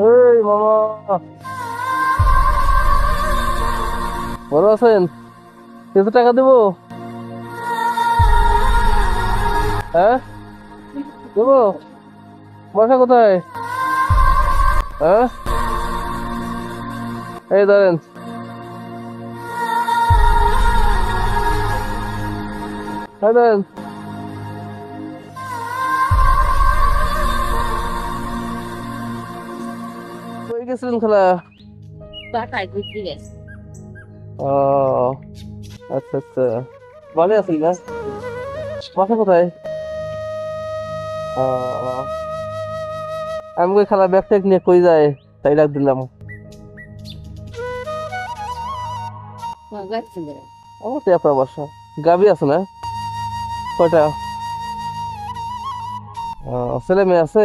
এই মামা ভালো আছেন? কিছু টাকা দেবো? হ্যাঁ? দেবো? বাসা কোথায়? হ্যাঁ? এই ধরেন এই ধরেন কই গেছিলেন খেলা? বাটায় ঘুরতে গেছে। ও আচ্ছা আচ্ছা। ভালো আছেন না? বাসা কোথায়? আমি কই খেলা ব্যাগ ট্যাগ নিয়ে কই যায়? তাই ডাক দিলাম। আমার তো আপনার বাসা। গাবি আছে না? কয়টা? ছেলে মেয়ে আছে?